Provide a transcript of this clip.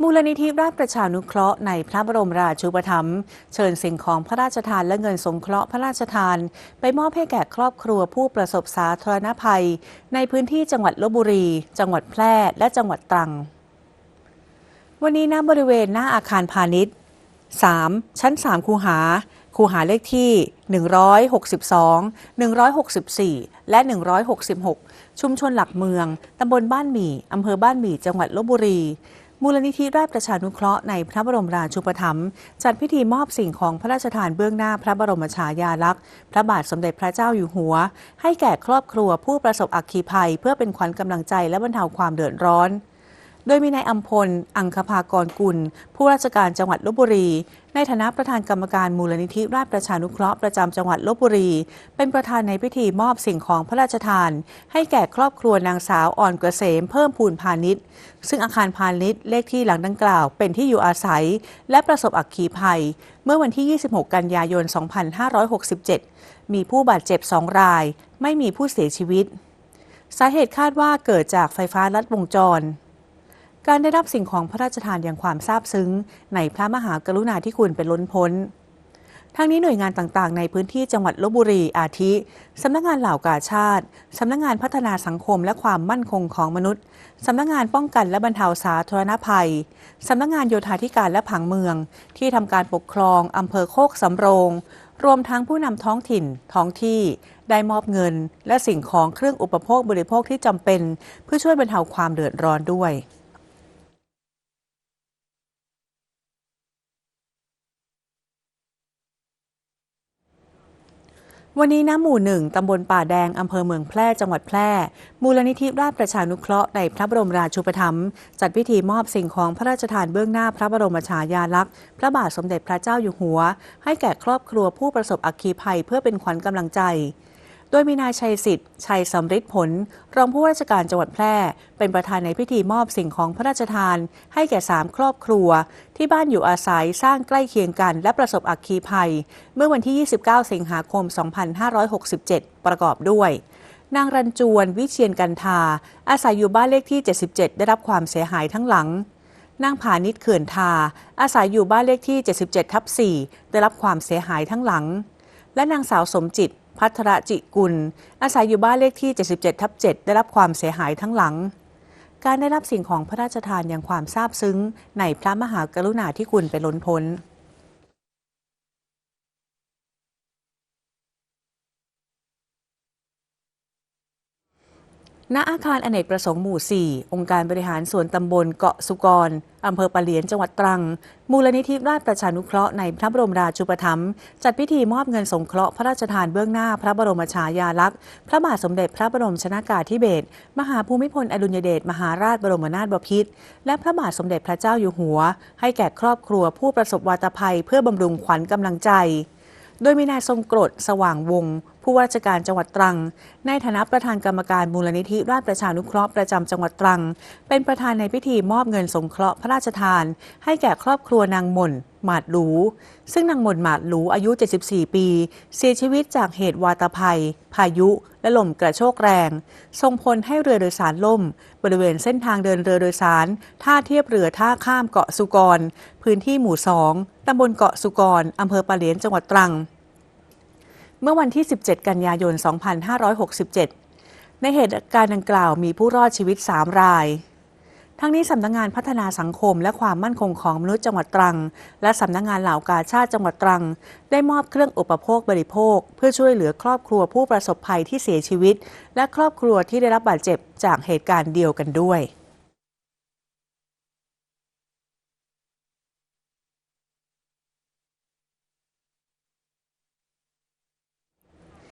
มูลนิธิราชประชานุเคราะห์ในพระบรมราชูปถัมภ์เชิญสิ่งของพระราชทานและเงินสงเคราะห์พระราชทาน ไปมอบให้แก่ครอบครัวผู้ประสบสาธารณภัย ในพื้นที่จังหวัดลบบุรี จังหวัดแพร่และจังหวัดตรัง วันนี้ณบริเวณหน้าอาคารพาณิชย์ 3. ชั้น 3 คูหา คูหาเลขที่ 162 164 และ 166 ชุมชนหลักเมืองตำบลบ้านหมี่อำเภอบ้านหมี่จังหวัดลบบุรี มูลนิธิราชประชานุเคราะห์ในพระบรมราชูปถัมภ์จัดพิธีมอบสิ่งของพระราชทานเบื้องหน้าพระบรมฉายาลักษณ์พระบาทสมเด็จพระเจ้าอยู่หัว ให้แก่ครอบครัวผู้ประสบอัคคีภัย เพื่อเป็นขวัญกำลังใจและบรรเทาความเดือดร้อน โดยมีนายอัมพล อังคภากรกุล ผู้ราชการจังหวัดลบบุรี ในฐานะประธานกรรมการมูลนิธิราชประชานุเคราะห์ประจำจังหวัดลบบุรี เป็นประธานในพิธีมอบสิ่งของพระราชทาน ให้แก่ครอบครัวนางสาวอ่อนเกษมเพิ่มพูนพาณิชย์ ซึ่งอาคารพาณิชย์เลขที่หลังดังกล่าว เป็นที่อยู่อาศัย และประสบอัคคีภัย เมื่อวันที่ 26 กันยายน 2567 มีผู้บาดเจ็บ 2 ราย ไม่มีผู้เสียชีวิต สาเหตุคาดว่าเกิดจากไฟฟ้าลัดวงจร การได้รับสิ่งของพระราชทานอย่างความซาบซึ้ง ในพระมหากรุณาธิคุณเป็นล้นพ้นทั้งนี้หน่วยงานต่างๆ ในพื้นที่จังหวัดลบบุรีอาทิ สำนักงานเหล่ากาชาติ สำนักงานพัฒนาสังคมและความมั่นคงของมนุษย์ สำนักงานป้องกันและบรรเทาสาธารณภัย สำนักงานโยธาธิการและผังเมือง ที่ทำการปกครองอำเภอโคกสำโรง รวมทั้งผู้นำท้องถิ่น ท้องที่ ได้มอบเงิน และสิ่งของเครื่องอุปโภคบริโภคที่จำเป็น เพื่อช่วยบรรเทาความเดือดร้อนด้วย วันนี้น้ำหมู่หนึ่งตำบลป่าแดง อำเภอเมืองแพร่ จังหวัดแพร่ มูลนิธิราชประชานุเคราะห์ในพระบรมราชูปถัมภ์จัดพิธีมอบสิ่งของพระราชทานเบื้องหน้าพระบรมฉายาลักษณ์ พระบาทสมเด็จพระเจ้าอยู่หัว ให้แก่ครอบครัวผู้ประสบอัคคีภัยเพื่อเป็นขวัญกำลังใจ โดยมีนายชัยสิทธิ์ ชัยสำริดผล รองผู้ว่าราชการจังหวัดแพร่ เป็นประธานในพิธีมอบสิ่งของพระราชทาน ให้แก่3ครอบครัว ที่บ้านอยู่อาศัยสร้างใกล้เคียงกัน และประสบอัคคีภัย เมื่อวันที่ 29 สิงหาคม 2567 ประกอบด้วยนางรันจวนวิเชียนกันทา อาศัยอยู่บ้านเลขที่ 77 ได้รับความเสียหายทั้งหลัง นางผานิชเขื่อนทา อาศัยอยู่บ้านเลขที่ 77 ทับ 4 ได้รับความเสียหายทั้งหลัง และนางสาวสมจิต พัทรจิกุล อาศัยอยู่บ้านเลขที่ 77 ทับ 7 ได้รับความเสียหายทั้งหลัง การได้รับสิ่งของพระราชทานอย่างความซาบซึ้ง ในพระมหากรุณาธิคุณเป็นล้นพ้น ณอาคารอเนกประสงค์หมู่ 4 องค์การบริหารส่วนตำบลเกาะสุกร อำเภอปะเหลียนจังหวัดตรัง มูลนิธิราชประชานุเคราะห์ในพระบรมราชูปถัมภ์จัดพิธีมอบเงินสงเคราะห์พระราชทานเบื้องหน้าพระบรมฉายาลักษณ์ พระบาทสมเด็จพระบรมชนากาธิเบศรมหาภูมิพลอดุลยเดชมหาราชบรมนาถบพิตรและพระบาทสมเด็จพระเจ้าอยู่หัว ให้แก่ครอบครัวผู้ประสบวาตภัย เพื่อบำรุงขวัญกำลังใจ โดยมีนายทรงกรดสว่างวงศ์ ผู้ว่าราชการจังหวัดตรัง ในฐานะประธานกรรมการมูลนิธิราชประชานุเคราะห์ประจำจังหวัดตรัง เป็นประธานในพิธีมอบเงินสงเคราะห์พระราชทาน ให้แก่ครอบครัวนางหม่นหมาดหลู ซึ่งนางหม่นหมาดหลูอายุ 74 ปี เสียชีวิตจากเหตุวาตภัย พายุและลมกระโชกแรง ส่งผลให้เรือโดยสารล่ม บริเวณเส้นทางเดินเรือโดยสาร ท่าเทียบเรือท่าข้ามเกาะสุกร พื้นที่หมู่ 2 ตำบลเกาะสุกร อำเภอปะเหลียนจังหวัดตรัง เมื่อวันที่ 17 กันยายน 2567 ในเหตุการณ์ดังกล่าวมีผู้รอดชีวิต 3 ราย ทั้งนี้สำนักงงานพัฒนาสังคมและความมั่นคงของมนุษย์จังหวัดตรัง และสำนักงงานเหล่ากาชาติจังหวัดตรัง ได้มอบเครื่องอุปโภคบริโภค เพื่อช่วยเหลือครอบครัวผู้ประสบภัยที่เสียชีวิต และครอบครัวที่ได้รับบาดเจ็บจากเหตุการณ์เดียวกันด้วย